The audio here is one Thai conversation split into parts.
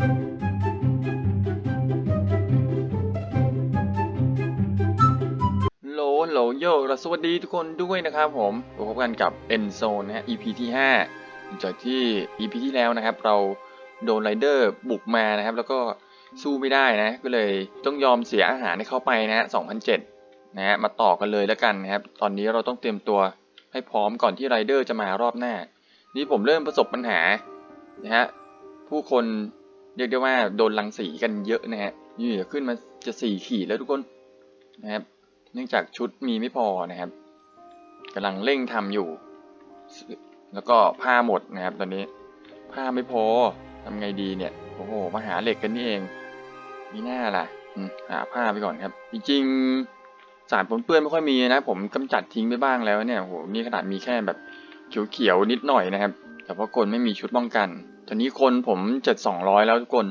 โหลโหลโยกสวัสดีทุกคนด้วยนะครับผมพบกันกับ Enzone นะฮะ EP ที่5หลังจากที่ EP ที่แล้วนะครับ เราโดนไรเดอร์บุกมานะครับ แล้วก็สู้ไม่ได้นะ ก็เลยต้องยอมเสียอาหารให้เข้าไปนะฮะ2,007นะฮะ มาต่อกันเลยแล้วกันนะครับ ตอนนี้เราต้องเตรียมตัวให้พร้อมก่อนที่ไรเดอร์จะมารอบหน้า นี่ผมเริ่มประสบปัญหานะฮะ ผู้คน รียกได้ว่าโดนรังสีกันเยอะนะฮะนี่ขึ้นมาจะสี่ขีดแล้วทุกคนนะครับ เนื่องจากชุดมีไม่พอนะครับกำลังเร่งทำอยู่ แล้วก็ผ้าหมดนะครับ ตอนนี้ผ้าไม่พอทำไงดีเนี่ยโอ้โหมาหาเหล็กกันนี่เองมีหน้าล่ะหาผ้าไปก่อนครับ จริงๆสารปนเปื้อนไม่ค่อยมีนะ ผมกำจัดทิ้งไปบ้างแล้วเนี่ยโอ้โหนี่ขนาดมีแค่แบบเขียวๆนิดหน่อยนะครับ แต่เพราะคนไม่มีชุดป้องกัน ตอนนี้คนผมเจ็ดสองร้อยแล้วทุกคน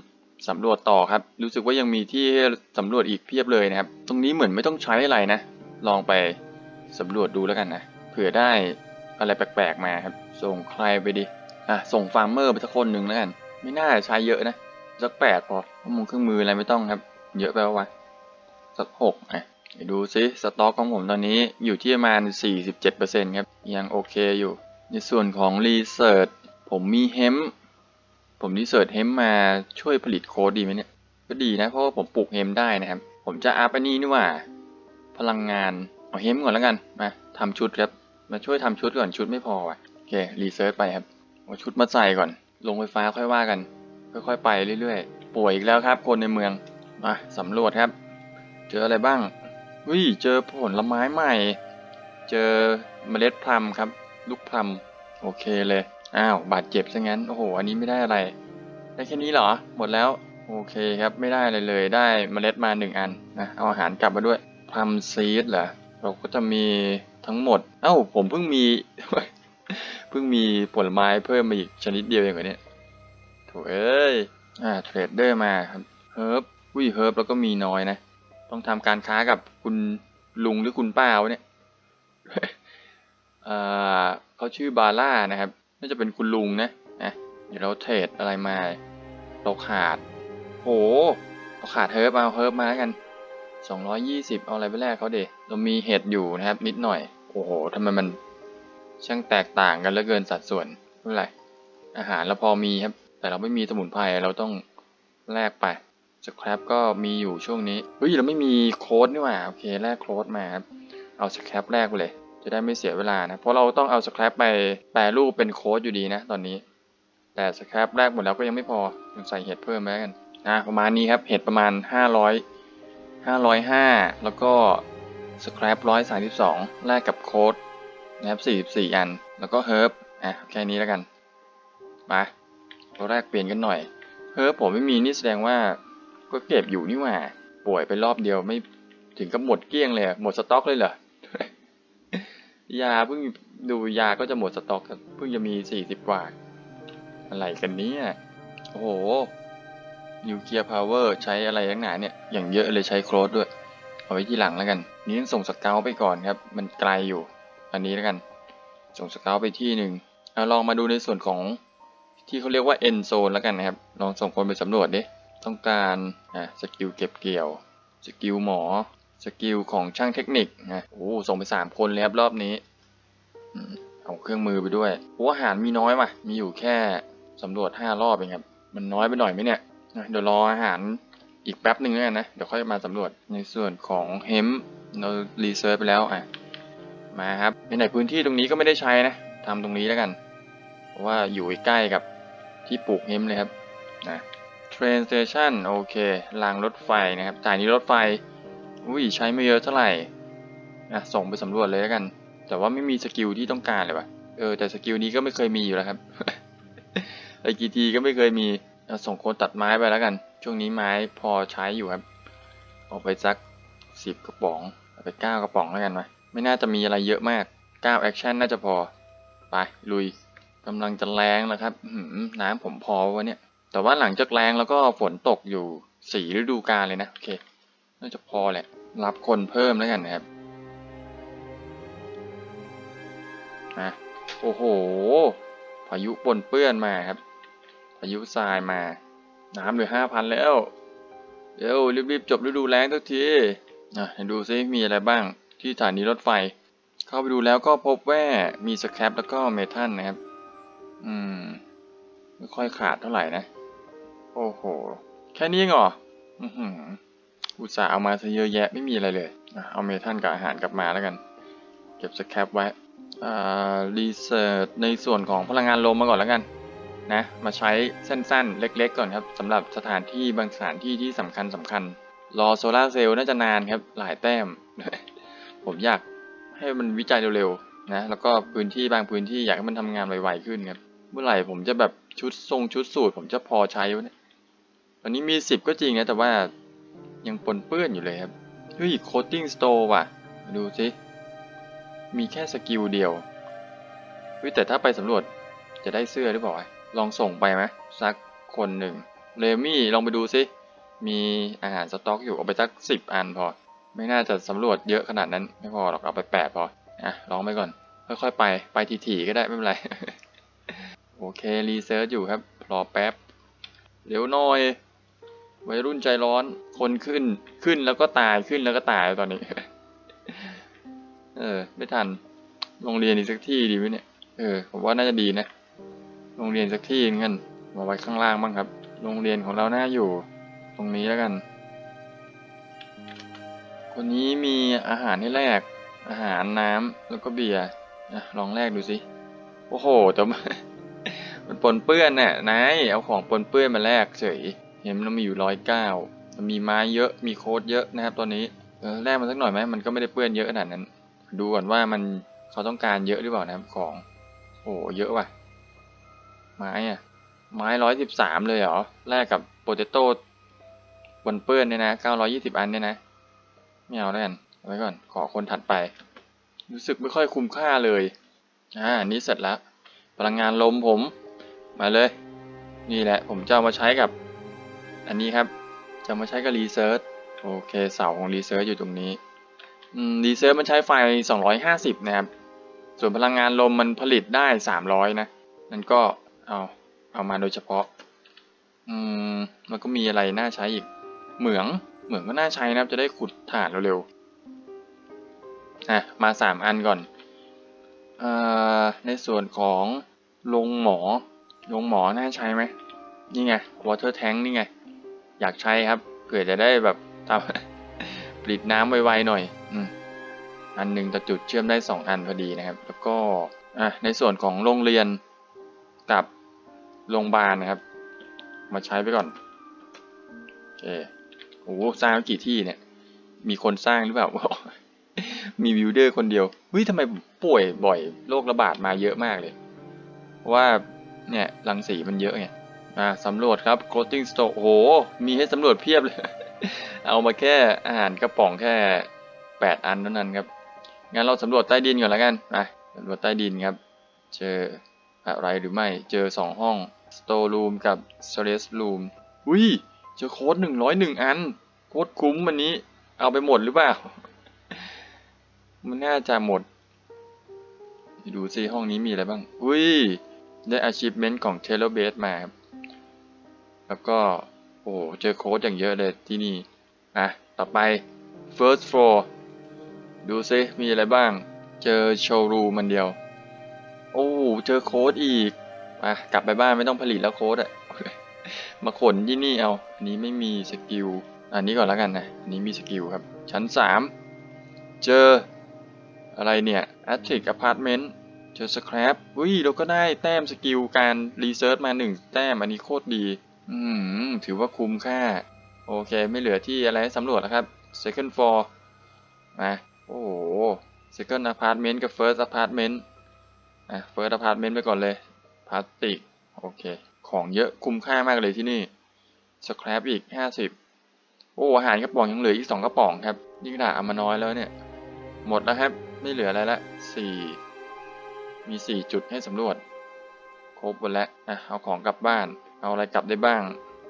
สำรวจต่อครับ รู้สึกว่ายังมีที่สำรวจอีกเพียบเลยนะครับ ตรงนี้เหมือนไม่ต้องใช้อะไรนะ ลองไปสำรวจดูแล้วกันนะ เผื่อได้อะไรแปลกๆมาครับ ส่งใครไปดี อะ ส่งฟาร์มเมอร์ไปสักคนหนึ่งแล้วกัน ไม่น่าใช้เยอะนะ สักแปดพอข้อมูลเครื่องมืออะไรไม่ต้องครับ เยอะไปวะสักหกอะดูซิสต็อกของผมตอนนี้อยู่ที่ประมาณ 47%ครับ ยังโอเคอยู่ ในส่วนของรีเสิร์ชผมมีเฮม ผมรีเสิร์ชเฮมมาช่วยผลิตโค้ดดีไหมเนี่ย ก็ดีนะ เพราะว่าผมปลูกเฮมได้นะครับ ผมจะอัพอันนี้นี่ว่า พลังงาน เอาเฮมก่อนแล้วกัน มาทำชุดครับ มาช่วยทำชุดก่อนชุดไม่พอว่ะโอเครีเสิร์ชไปครับเอาชุดมาใส่ก่อน ลงไฟฟ้าค่อยว่ากัน ค่อยๆไปเรื่อยๆ ป่วยอีกแล้วครับ คนในเมือง มาสำรวจครับ เจออะไรบ้างเฮ้ยเจอผลไม้ใหม่ เจอเมล็ดพลัมครับ ลูกพลัมโอเคเลย อ้าวบาดเจ็บซะงั้น โอ้โห อันนี้ไม่ได้อะไร ได้แค่นี้เหรอ หมดแล้ว โอเคครับ ไม่ได้อะไรเลย ได้เมล็ดมาหนึ่งอันนะ เอาอาหารกลับมาด้วยพลัมซีดเหรอ เราก็จะมีทั้งหมด เอ้า ผมเพิ่งมี เพิ่งมีผลไม้เพิ่มมาอีกชนิดเดียวองเหรอเนี่ยโถเอ้ย อ่า เทรดเดอร์มาครับ เฮิร์บอุ้ยเฮิร์บแล้วก็มีน้อยนะ ต้องทำการค้ากับคุณลุงหรือคุณป้าวะเนี่ย อ่าเขาชื่อบาร่านะครับ น่าจะเป็นคุณลุงนะนะเดี๋ยวเราเทรดอะไรมาเราขาด โหเราขาดเฮิร์บเอาเฮิร์บมาแล้วกัน 220 เอาอะไรไปแลกเขาเดเรามีเห็ดอยู่นะครับ นิดหน่อย โอ้โหทำไมมันช่างแตกต่างกันเหลือเกินสัดส่วนไม่เป็นไรอาหารเราพอมีครับ แต่เราไม่มีสมุนไพรเราต้องแลกไปสครับก็มีอยู่ช่วงนี้เฮ้ยเราไม่มีโค้ดนี่หว่าโอเคแลกโค้ดมาครับเอาสครับแรกไปเลย จะได้ไม่เสียเวลานะ เพราะเราต้องเอาสครับไปแปลรูปเป็นโค้ดอยู่ดีนะตอนนี้ แต่สครับแรกหมดแล้วก็ยังไม่พอยังใส่เห็ดเพิ่มมาแล้วกันนะประมาณนี้ครับเห็ดประมาณ 500 505 แล้วก็สครับ132 แลกกับโค้ดนะครับ44 อัน แล้วก็เฮิร์บอะแค่นี้แล้วกัน มาเราแรกเปลี่ยนกันหน่อย เฮิร์บผมไม่มีนี่แสดงว่าก็เก็บอยู่นี่หว่า ป่วยไปรอบเดียวไม่ถึงกับหมดเกลี้ยงเลยอะหมดสต็อกเลยเหรอ ยาเพิ่งดูยาก็จะหมดสต็อกครับเพิ่งจะมีสี่สิบกว่า อะไรกันเนี้โอ้โหนิวเคลียร์พาวเวอร์ใช้อะไรทั้งหนาเนี่ย อย่างเยอะเลยใช้โครสด้วย เอาไว้ที่หลังแล้วกัน นี่ต้องส่งสเกลไปก่อนครับ มันไกลอยู่ อันนี้แล้วกัน ส่งสเกลไปที่หนึ่งเอาลองมาดูในส่วนของที่เขาเรียกว่า end zone แล้วกันนะครับ ลองส่งคนไปสำรวจดิ ต้องการอะสกิลเก็บเกี่ยว สกิลหมอ สกิลของช่างเทคนิคนะโอ้ส่งไปสามคนเลยครับรอบนี้เอาเครื่องมือไปด้วยโอ้อาหารมีน้อยว่ะมีอยู่แค่สำรวจห้ารอบเองครับ มันน้อยไปหน่อยไหมเนี่ยเดี๋ยวรออาหารอีกแป๊บหนึ่งแล้วกันนะ เดี๋ยวค่อยมาสำรวจในส่วนของเฮมเรารีเซิร์ชไปแล้วอะมาครับในไหนพื้นที่ตรงนี้ก็ไม่ได้ใช้นะทำตรงนี้แล้วกัน เพราะว่าอยู่ใกล้กับที่ปลูกเฮมเลยครับนะ train station โอเครางรถไฟนะครับจ่ายนี้รถไฟ อุ้ยใช้ไม่เยอะเท่าไหร่นะส่งไปสำรวจเลยแล้วกัน แต่ว่าไม่มีสกิลที่ต้องการเลยวะเออแต่สกิลนี้ก็ไม่เคยมีอยู่แล้วครับไอกีทีก็ไม่เคยมีส่งคนตัดไม้ไปแล้วกัน ช่วงนี้ไม้พอใช้อยู่ครับเอาไปสักสิบกระป๋องไปเก้ากระป๋องแล้วกันไหมไม่น่าจะมีอะไรเยอะมากเก้าแอคชั่นน่าจะพอ ไปลุยกำลังจะแรงแล้วครับอื้อหือน้ำผมพอวะเนี่ย แต่ว่าหลังจากแรงแล้วก็ฝนตกอยู่สี่ฤดูกาลเลยนะ โอเค น่าจะพอแหละ รับคนเพิ่มแล้วกันนะครับนะโอ้โห พายุปนเปื้อนมาครับ พายุทรายมา น้ำเหลือห้าพันแล้ว เดี๋ยวรีบๆจบฤดูแล้งทุกทีอะดูซิมีอะไรบ้างที่สถานีรถไฟ เข้าไปดูแล้วก็พบว่ามีสแครปแล้วก็เมทัลนะครับ อืม ไม่ค่อยขาดเท่าไหร่นะ โอ้โห แค่นี้งเหรอ อือหือ อุตส่าห์เอามาซะเยอะแยะไม่มีอะไรเลยเอาเมทัลกับอาหารกลับมาแล้วกัน เก็บสแคปไว้อ่ารีเสิร์ชในส่วนของพลังงานลมมาก่อนแล้วกันนะมาใช้สั้นๆ เล็กๆ ก่อนครับสำหรับสถานที่บางสถานที่ที่สำคัญสำคัญรอโซลาเซลล์น่าจะนานครับ หลายแต้ม ผมอยากให้มันวิจัยเร็วๆนะแล้วก็พื้นที่บางพื้นที่อยากให้มันทำงานไวๆขึ้นครับเมื่อไหร่ผมจะแบบชุดทรงชุดสูตร ผมจะพอใช้วะเนี่ยตอนนี้มีสิบก็จริงนะแต่ว่า ยังปนเปื้อนอยู่เลยครับ เฮ้ยโคตติ้งสโตร์ว่ะ ดูสิ มีแค่สกิลเดียวเฮ้ยแต่ถ้าไปสำรวจจะได้เสื้อหรือเปล่าลองส่งไปไหมสักคนหนึ่งเลมี่ลองไปดูสิ มีอาหารสต็อกอยู่เอาไปสักสิบอันพอ ไม่น่าจะสำรวจเยอะขนาดนั้น ไม่พอหรอกเอาไปแปดพอ อะลองไปก่อน ค่อยๆไป ไปถี่ๆก็ได้ไม่เป็นไร โอเค รีเซิร์ชอยู่ครับ รอแป๊บเดี๋ยวหน่อย วัยรุ่นใจร้อน คนขึ้น ขึ้นแล้วก็ตาย ขึ้นแล้วก็ตายตอนนี้ เออ ไม่ทัน โรงเรียนอีกสักที่ดีไหมเนี่ย เออ ผมว่าน่าจะดีนะ โรงเรียนสักที่นึงกันมาไว้ข้างล่างบ้างครับ โรงเรียนของเราน่าอยู่ ตรงนี้แล้วกัน คนนี้มีอาหารให้แลก อาหารน้ำแล้วก็เบียร์นะลองแลกดูสิ โอ้โหแต่มันมันปนเปื้อนน่ะนายเอาของปนเปื้อนมาแลกเฉย เห็นมันมีอยู่ร้อยเก้ามีไม้เยอะมีโค้ดเยอะนะครับตอนนี้แลกมาสักหน่อยไหมมันก็ไม่ได้เปื้อนเยอะขนาดนั้น ดูก่อนว่ามันเขาต้องการเยอะหรือเปล่านะครับของโอ้โหเยอะว่ะ ไม้อะไม้ร้อยสิบสามเลยเหรอแลกกับโปเตโต้บนเปื้อนเนี่ยนะเก้าร้อยี่สิบอันเนี่ยนะไม่เอาแล้วกันเอาไว้ก่อนขอคนถัดไป รู้สึกไม่ค่อยคุ้มค่าเลยอ่านนี้เสร็จแล้วพลังงานลมผม มาเลย นี่แหละ ผมจะเอามาใช้กับ อันนี้ครับจะมาใช้กับรีเซิร์ชโอเคเสาของรีเซิร์ชอยู่ตรงนี้รีเซิร์ชมันใช้ไฟ 250 นะครับ ส่วนพลังงานลมมันผลิตได้ 300 นะ นั่นก็เอาเอามาโดยเฉพาะ อืมแล้วก็มีอะไรน่าใช้อีก เหมือง เหมืองก็น่าใช้นะครับ จะได้ขุดถ่านเร็วๆอะมาสามอันก่อนอในส่วนของโรงหมอโรงหมอน่าใช้ไหมนี่ไง water tank นี่ไง อยากใช้ครับเผื่อจะได้แบบทำผลิตน้ำไวๆหน่อยอันหนึ่งต่อจุดเชื่อมได้สองอันพอดีนะครับ แล้วก็ในส่วนของโรงเรียนกับโรงพยาบาลนะครับ มาใช้ไปก่อนโอเคโอ้โหสร้างกี่ที่เนี่ย มีคนสร้างหรือเปล่ามีวิวเดอร์คนเดียวเฮ้ยทำไมผมป่วยบ่อยโรคระบาดมาเยอะมากเลย เพราะว่าเนี่ยรังสีมันเยอะไง อ่าสำรวจครับ clothing store โอ้โห มีให้สำรวจเพียบเลย เอามาแค่อาหารกระป๋องแค่แปดอันเท่านั้นครับ งั้นเราสำรวจใต้ดินก่อนแล้วกันไปสำรวจใต้ดินครับ เจออะไรหรือไม่ เจอสองห้อง store room กับ storage room อุ้ย เจอโค้ดหนึ่งร้อยหนึ่งอัน โค้ดคุ้มวันนี้ เอาไปหมดหรือเปล่า มันน่าจะหมด ดูซิห้องนี้มีอะไรบ้าง อุ้ย ได้ achievement ของ t a y l o Base มาครับ แล้วก็โอ้เจอโค้ดอย่างเยอะเลยที่นี่อะต่อไป first floor ดูซิมีอะไรบ้าง เจอโชว์รูมันเดียว โอ้เจอโค้ดอีกมากลับไปบ้านไม่ต้องผลิตแล้วโค้ดอะมาขนที่นี่เอา อันนี้ไม่มีสกิล อันนี้ก่อนแล้วกันนะ อันนี้มีสกิลครับ ชั้นสามเจออะไรเนี่ย a t t r i c Apartment เจอสครับอุ้ยเราก็ได้แต้มสกิลการรีเซิร์ชมาหนึ่งแต้มอันนี้โคตรดี อืมถือว่าคุ้มค่า โอเคไม่เหลือที่อะไรให้สำรวจแล้วครับ second floor มาโอ้โห second apartment กับ first apartment อะ first apartment ไปก่อนเลยพลาสติกโอเค ของเยอะคุ้มค่ามากเลยที่นี่ scrap อีก 50 โอ้อาหารกระป๋องยังเหลืออีก 2 กระป๋องครับนี่ขนาเอามาน้อยแล้วเนี่ย หมดแล้วครับ ไม่เหลืออะไรละสี่มี 4 จุดให้สำรวจ ครบหมดแล้วอะเอาของกลับบ้าน เอาอะไรกลับได้บ้าง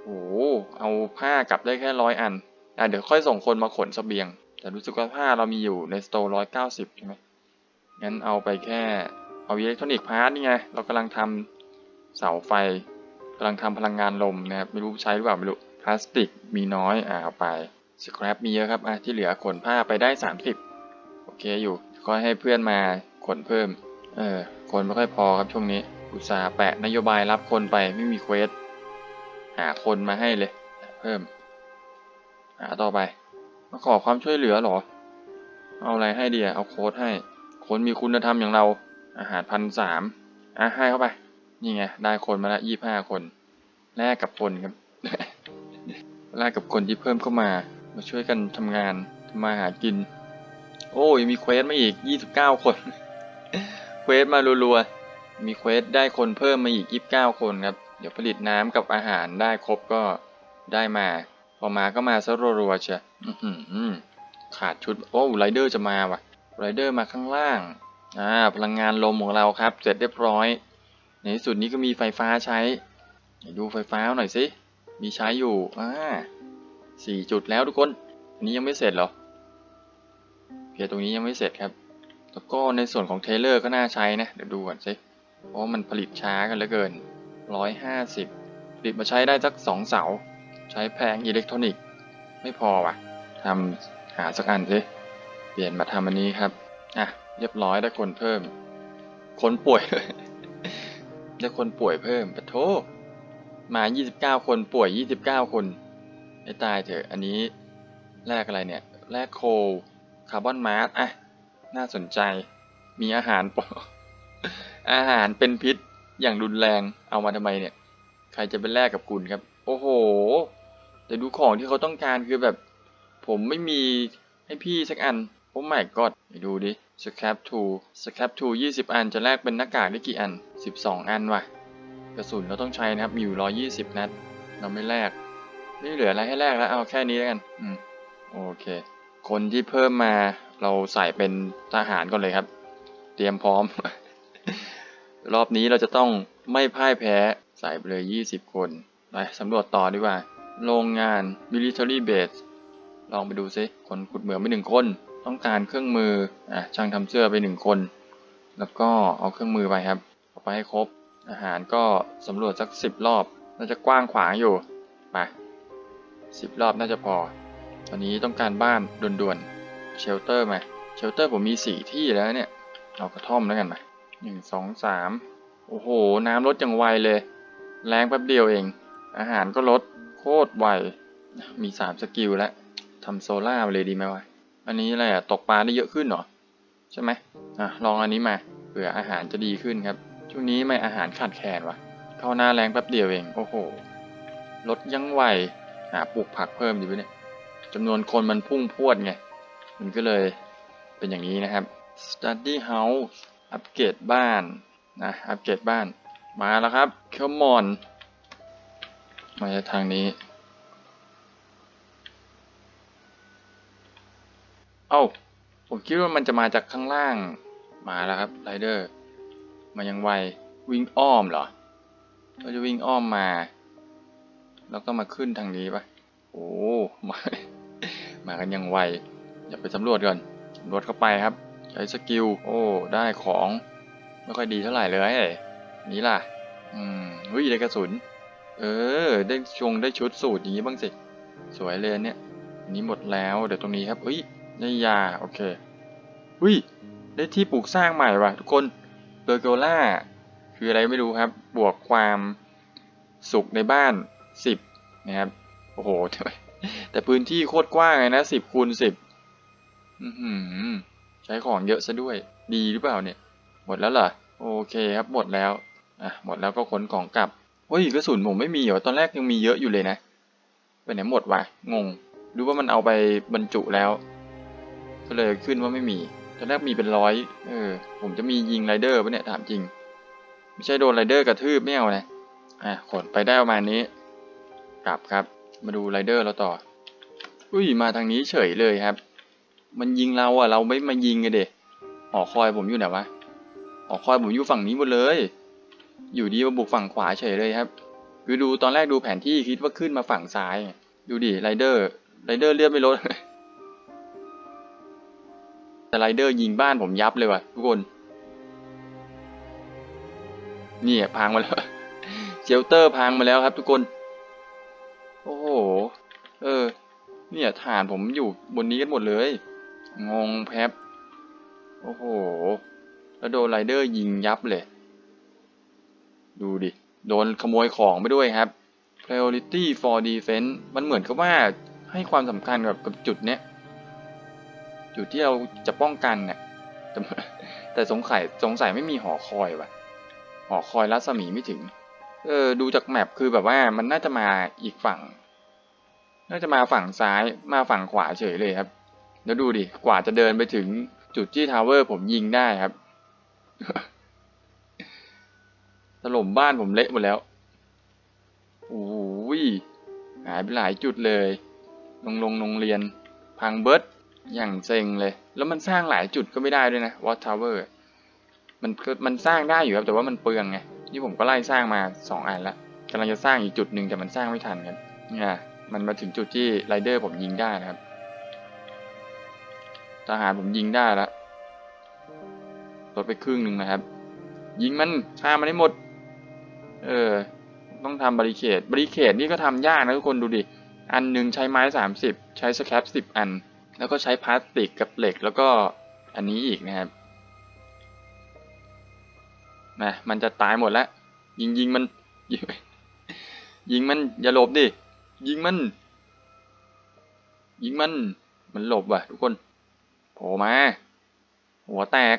โอ้โหเอาผ้ากลับได้แค่ร้อยอันอะเดี๋ยวค่อยส่งคนมาขนเสบียง แต่รู้สึกว่าผ้าเรามีอยู่ในสโตร์ร้อยเก้าสิบใช่ไหมงั้นเอาไปแค่เอาอิเล็กทรอนิกส์พาร์ทนี่ไง เรากำลังทำเสาไฟกำลังทำพลังงานลมนะครับ ไม่รู้ใช้หรือเปล่าไม่รู้ พลาสติกมีน้อยอ่าเอาไปสครับมีเยอะครับอะที่เหลือขนผ้าไปได้ 30 โอเคอยู่ ค่อยให้เพื่อนมาขนเพิ่ม เออคนไม่ค่อยพอครับช่วงนี้ อุตสาห์แปะนโยบายรับคนไปไม่มีเควส หาคนมาให้เลย เพิ่ม หาต่อไป มาขอความช่วยเหลือหรอ เอาอะไรให้ดีอะเอาโค้ดให้ คนมีคุณธรรมอย่างเรา อาหารพันสามอะให้เข้าไป นี่ไง ได้คนมาละยี่ห้าคน แลกกับคนครับ แลกกับคนที่เพิ่มเข้ามา มาช่วยกันทำงานทำมาหากิน โอ้ยมีเควสมาอีกยี่สิบเก้าคน เควสมารัวๆ มีเควสได้คนเพิ่มมาอีกยี่สิบเก้าคนครับ เดี๋ยวผลิตน้ำกับอาหารได้ครบก็ได้มา พอมาก็มาซะรัวๆเชียขาดชุด โอ้ไรเดอร์จะมาว่ะไรเดอร์มาข้างล่าง อ่า พลังงานลมของเราครับ เสร็จเรียบร้อย ในที่สุดนี้ก็มีไฟฟ้าใช้ ดูไฟฟ้าหน่อยสิ มีใช้อยู่ อ่าสี่จุดแล้วทุกคน อันนี้ยังไม่เสร็จเหรอโอเคตรงนี้ยังไม่เสร็จครับ แล้วก็ในส่วนของเทเลอร์ก็น่าใช้นะ เดี๋ยวดูก่อนสิ เพราะมันผลิตช้ากันเหลือเกินร้อยห้าสิบผลิตมาใช้ได้สักสองเสา ใช้แพงอิเล็กทรอนิกส์ไม่พอว่ะทำหาสักอันสิเปลี่ยนมาทำอันนี้ครับ อะ เรียบร้อยได้คนเพิ่ม คนป่วยได้คนป่วยเพิ่มปะโทมา 29 คนป่วย 29 คนให้ตายเถอะ อันนี้แลกอะไรเนี่ย แลกโคลคาร์บอนมาร์อะ น่าสนใจ มีอาหารป อาหารเป็นพิษอย่างรุนแรงเอามาทำไมเนี่ย ใครจะไปแลกกับคุณครับ โอ้โห แต่ดูของที่เขาต้องการคือแบบ ผมไม่มีให้พี่สักอัน โอ้ my god ไปดูดิ scrap tool scrap tool 20อันจะแลกเป็นหน้ากากได้กี่อัน12อันว่ะ กระสุนเราต้องใช้นะครับ มีอยู่120นัด เราไม่แลก ไม่เหลืออะไรให้แลกแล้ว เอาแค่นี้แล้วกัน อืม โอเค คนที่เพิ่มมาเราใส่เป็นทหารก่อนเลยครับ เตรียมพร้อม รอบนี้เราจะต้องไม่พ่ายแพ้ใส่ไปเลย 20 คน ไปสำรวจต่อดีกว่า โรงงาน military base ลองไปดูซิคนขุดเหมืองไปหนึ่งคน ต้องการเครื่องมืออะช่างทำเสื้อไปหนึ่งคน แล้วก็เอาเครื่องมือไปครับ เอาไปให้ครบ อาหารก็สำรวจสักสิบรอบ น่าจะกว้างขวางอยู่ ไปสิบรอบน่าจะพอ ตอนนี้ต้องการบ้านด่วนๆ เชลเตอร์มา เชลเตอร์ผมมีสี่ที่แล้วเนี่ย เอากระท่อมแล้วกันมา หนึ่งสองสามโอ้โห น้ำลดอย่างไวเลย แรงแป๊บเดียวเอง อาหารก็ลดโคตรไว มีสามสกิลแล้วทำโซล่ามาเลยดีไหมวะ อันนี้อะไรอะตกปลาได้เยอะขึ้นเหรอ ใช่ไหมอะ ลองอันนี้มาเผื่ออาหารจะดีขึ้นครับ ช่วงนี้ไม่อาหารขาดแคลนวะเข้าหน้าแรงแป๊บเดียวเอง โอ้โห ลดยังไวหาปลูกผักเพิ่มดีไหมเนี่ยจำนวนคนมันพุ่งพวดไง มันก็เลยเป็นอย่างนี้นะครับ study house อัปเกรดบ้านนะอัปเกรดบ้านมาแล้วครับ come on มาจากทางนี้ เอ้าผมคิดว่ามันจะมาจากข้างล่างมาแล้วครับไรเดอร์มายังไววิ่งอ้อมเหรอเราจะวิ่งอ้อมมา แล้วก็มาขึ้นทางนี้ปะโอ้มามากันยังไวอย่าไปสำรวจก่อนสำรวจเข้าไปครับ ใช้สกิล โอ้ ได้ของ ไม่ค่อยดีเท่าไหร่เลย นี่ล่ะ อืมเฮ้ยได้กระสุน เออ ได้ชงได้ชุดสูตรอย่างนี้บ้างสิ สวยเลยเนี่ย นี้หมดแล้ว เดี๋ยวตรงนี้ครับเฮ้ยได้ยา โอเคอุ้ย ได้ที่ปลูกสร้างใหม่ว่ะทุกคนเบอร์โกล่า คืออะไรไม่รู้ครับ บวกความสุขในบ้านสิบนะครับ โอ้โห แต่พื้นที่โคตรกว้างเลยนะสิบคูณสิบอือหือ ช้ของเยอะซะด้วย ดีหรือเปล่าเนี่ย หมดแล้วเหรอ โอเคครับ หมดแล้ว อะ หมดแล้วก็ขนของกลับเฮ้ยกระสุนผมไม่มีเหรอ ตอนแรกยังมีเยอะอยู่เลยนะ ไปไหนหมดวะ งงรู้ว่ามันเอาไปบรรจุแล้ว ก็เลยขึ้นว่าไม่มี ตอนแรกมีเป็นร้อย เออ ผมจะมียิงไรเดอร์ปะเนี่ยถามจริง ไม่ใช่โดนไรเดอร์กระทืบไม่เอานะ อะ ขนไปได้ประมาณนี้ กลับครับ มาดูไรเดอร์เราต่อ อุ้ย มาทางนี้เฉยเลยครับ มันยิงเราอะ เราไม่มายิงกันเด็หอคอยผมอยู่ไหนวะหอคอยผมอยู่ฝั่งนี้หมดเลย อยู่ดีมาบุกฝั่งขวาเฉยเลยครับคือดูตอนแรกดูแผนที่คิดว่าขึ้นมาฝั่งซ้าย ดูดิไรเดอร์ไรเดอร์เลือดไม่ลดแต่ไรเดอร์ยิงบ้านผมยับเลยว่ะทุกคนนี่พังมาแล้วชชลเตอร์พังมาแล้วครับ ทุกคน โอ้โห เออ เนี่ยฐานผมอยู่บนนี้กันหมดเลย งงแพบโอ้โห แล้วโดนไรเดอร์ยิงยับเลย ดูดิ โดนขโมยของไปด้วยครับ priority for defense มันเหมือนกับว่าให้ความสำคัญกับกับจุดเนี้ย จุดที่เราจะป้องกันเนี่ยแต่แต่สงสัยสงสัยไม่มีหอคอยว่ะ หอคอยรัศมีไม่ถึง เออ ดูจากแมปคือแบบว่ามันน่าจะมาอีกฝั่ง น่าจะมาฝั่งซ้าย มาฝั่งขวาเฉยเลยครับ แล้วดูดิ กว่าจะเดินไปถึงจุดที่ทาวเวอร์ผมยิงได้ครับ ถล่มบ้านผมเละหมดแล้วโอ้ยหายไปหลายจุดเลยลงลงโรงเรียน พังเบิร์ดอย่างเซ็งเลย แล้วมันสร้างหลายจุดก็ไม่ได้ด้วยนะวอตทาวเวอร์มันมันสร้างได้อยู่ครับ แต่ว่ามันเปลืองไงนี่ผมก็ไล่สร้างมาสองอันละกำลังจะสร้างอีกจุดหนึ่งแต่มันสร้างไม่ทันครับเนี่ยมันมาถึงจุดที่ไรเดอร์ผมยิงได้นะครับ ทหารผมยิงได้แล้วลดไปครึ่งหนึ่งนะครับ ยิงมันฆ่ามันให้หมด เออ ต้องทำบริเคดบริเคดนี่ก็ทำยากนะทุกคนดูดิ อันหนึ่งใช้ไม้สามสิบใช้สแครปสิบอัน แล้วก็ใช้พลาสติกกับเหล็กแล้วก็อันนี้อีกนะครับนะมันจะตายหมดแล้ว ยิงยิงมัน ยิงมันอย่าหลบดิ ยิงมัน ยิงมัน มันหลบว่ะทุกคน ผล่มา หัวแตก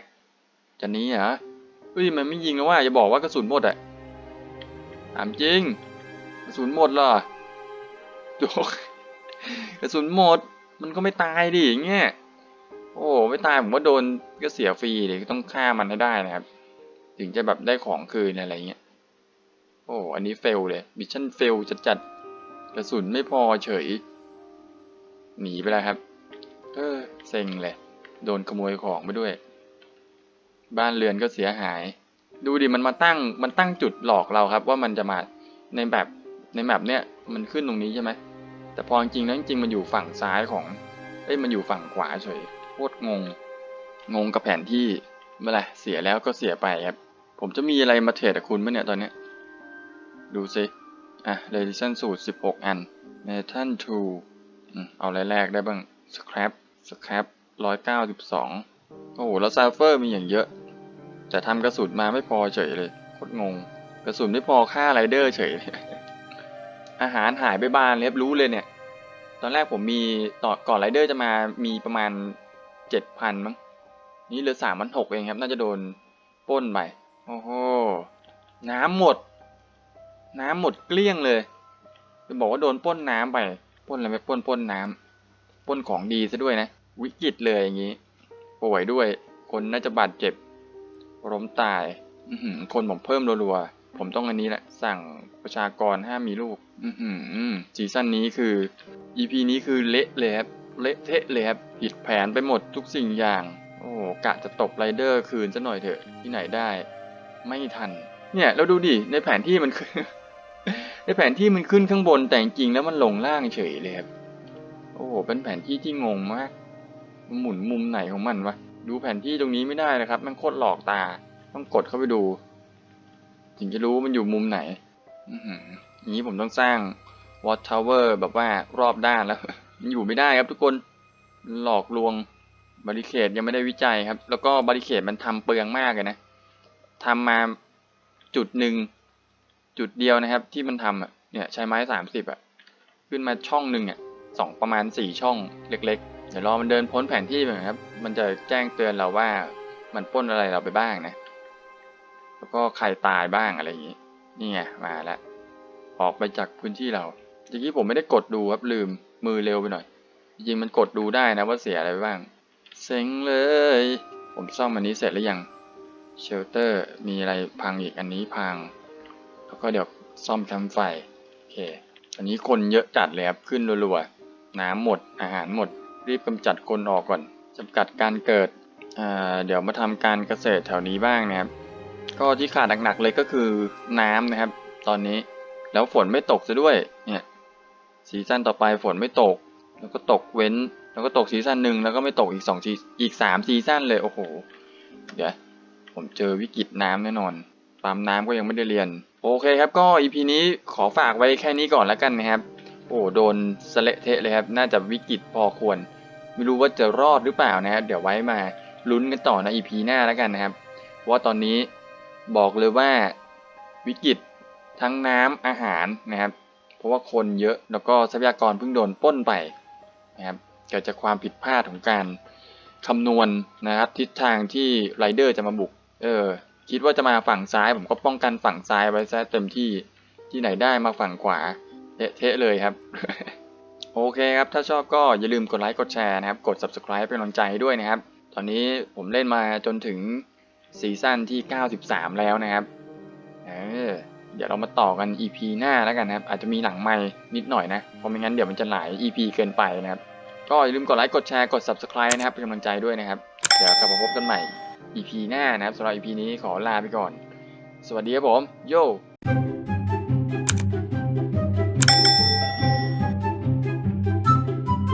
จะนี้เหรอเฮ้ยมันไม่ยิงแล้วว่าอย่าบอกว่ากระสุนหมดอะถามจริง กระสุนหมดเหรอโจกกระสุนหมด มันก็ไม่ตายดิอย่างเงี้ยโอ้ไม่ตายผมว่าโดนก็เสียฟรีเลยต้องฆ่ามันให้ได้นะครับ ถึงจะแบบได้ของคืนอะไรเงี้ยโอ้อันนี้เฟลเลยมิชชั่นเฟลจัดจัดกระสุนไม่พอเฉย หนีไปแล้วครับ เออเซ็งเลย โดนขโมยของไปด้วย บ้านเรือนก็เสียหาย ดูดิมันมาตั้งมันตั้งจุดหลอกเราครับ ว่ามันจะมาในแบบในแมปเนี้ยมันขึ้นตรงนี้ใช่ไหมแต่พอจริงๆแล้วจริงๆมันอยู่ฝั่งซ้ายของเอ้ยมันอยู่ฝั่งขวาเฉยโคตรงง งงกับแผนที่เมื่อไหร่เสียแล้วก็เสียไปครับ ผมจะมีอะไรมาเทรดกับคุณไหมเนี่ยตอนเนี้ยดูซิอะเรดิชันสูตร 16 อันเมทัลทูเอาอะไรแรกได้บ้างสครับสครับ ร้อยเก้าสิบสองโอ้โห แล้วซัลเฟอร์มีอย่างเยอะ แต่ทำกระสุนมาไม่พอเฉยเลยโคตรงง กระสุนไม่พอค่าไรเดอร์เฉยเลยอาหารหายไปบานเลยบรู้เลยเนี่ย ตอนแรกผมมีต่อก่อนไรเดอร์จะมามีประมาณเจ็ดพันมั้ง นี่เหลือสามพันหกเองครับ น่าจะโดนป้นไป โอ้โห น้ำหมด น้ำหมดเกลี้ยงเลย จะบอกว่าโดนป้นน้ำไป ป้นอะไรไม่ป้นป้นน้ำป้นของดีซะด้วยนะ วิกฤตเลยอย่างนี้ ป่วยด้วย คนน่าจะบาดเจ็บล้มตายคนผมเพิ่มรัวๆ ผมต้องอันนี้แหละ สั่งประชากรห้ามมีลูกซีซั่นนี้คือ EP นี้คือเละเลยครับเละเทะเลยครับผิดแผนไปหมดทุกสิ่งอย่าง โอ้โหกะจะตบไรเดอร์คืนซะหน่อยเถอะที่ไหนได้ ไม่ทัน เนี่ยเราดูดิในแผนที่มันคือในแผนที่มันขึ้นข้างบนแต่จริงแล้วมันลงล่างเฉยเลยครับโอ้โหเป็นแผนที่ที่งงมาก หมุนมุมไหนของมันวะ ดูแผนที่ตรงนี้ไม่ได้นะครับ มันโคตรหลอกตา ต้องกดเข้าไปดู ถึงจะรู้ว่ามันอยู่มุมไหนอือย่างนี้ผมต้องสร้าง Watch Tower แบบว่ารอบด้านแล้ว มันอยู่ไม่ได้ครับทุกคน หลอกลวงบริเคดยังไม่ได้วิจัยครับ แล้วก็บริเคดมันทำเปลืองมากเลยนะทำมาจุดหนึ่งจุดเดียวนะครับ ที่มันทำอะเนี่ยใช้ไม้สามสิบอะ ขึ้นมาช่องหนึ่งอะสองประมาณสี่ช่องเล็ก ๆ เดี๋ยวรอมันเดินพ้นแผนที่ไปก่อนครับ มันจะแจ้งเตือนเราว่ามันป้นอะไรเราไปบ้างนะ แล้วก็ใครตายบ้างอะไรอย่างนี้ นี่ไงมาแล้วออกไปจากพื้นที่เราเมื่อกี้ผมไม่ได้กดดูครับลืมมือเร็วไปหน่อย จริงมันกดดูได้นะว่าเสียอะไรไปบ้าง เซ็งเลย ผมซ่อมอันนี้เสร็จแล้วยัง เชลเตอร์มีอะไรพังอีกอันนี้พัง แล้วก็เดี๋ยวซ่อมแคมไฟ โอเค อันนี้คนเยอะจัดเลยครับขึ้นรัวๆ น้ำหมดอาหารหมด รีบกำจัดคนออกก่อนจำกัดการเกิดเดี๋ยวมาทำการเกษตรแถวนี้บ้างนะครับ ก็ที่ขาดหนักๆเลยก็คือน้ำนะครับ ตอนนี้แล้วฝนไม่ตกซะด้วยเนี่ยซีซั่นต่อไปฝนไม่ตก แล้วก็ตกเว้น แล้วก็ตกซีซั่นหนึ่งแล้วก็ไม่ตกอีกสองซีอีกสามซีซั่นเลยโอ้โหเดี๋ยวผมเจอวิกฤตน้ำแน่นอนปั๊มน้ำก็ยังไม่ได้เรียน โอเคครับก็ EP นี้ขอฝากไว้แค่นี้ก่อนแล้วกันนะครับ โอ้โดนสเละเทะเลยครับ น่าจะวิกฤตพอควร ไม่รู้ว่าจะรอดหรือเปล่านะครับเดี๋ยวไว้มาลุ้นกันต่อใน EP หน้าแล้วกันนะครับเพราะว่าตอนนี้บอกเลยว่าวิกฤตทั้งน้ำอาหารนะครับ เพราะว่าคนเยอะแล้วก็ทรัพยากรเพิ่งโดนป้นไปนะครับเกิดจากความผิดพลาดของการคำนวณนะครับ ทิศทางที่ไรเดอร์จะมาบุก เออ คิดว่าจะมาฝั่งซ้าย ผมก็ป้องกันฝั่งซ้ายไว้ซะเต็มที่ที่ไหนได้มาฝั่งขวา เทะเลยครับ โอเคครับ ถ้าชอบก็อย่าลืมกดไลค์กดแชร์นะครับ กด subscribe เป็นกำลังใจด้วยนะครับ ตอนนี้ผมเล่นมาจนถึงซีซั่นที่ 93 แล้วนะครับ เออ เดี๋ยวเรามาต่อกัน EP หน้าแล้วกันนะครับ อาจจะมีหลังไม่นิดหน่อยนะ เพราะไม่งั้นเดี๋ยวมันจะหลาย EP เกินไปนะครับ ก็อย่าลืมกดไลค์กดแชร์กด subscribe นะครับ เป็นกำลังใจด้วยนะครับ เดี๋ยวกลับมาพบกันใหม่ EP หน้านะครับสำหรับ EP นี้ขอลาไปก่อน สวัสดีครับผม โย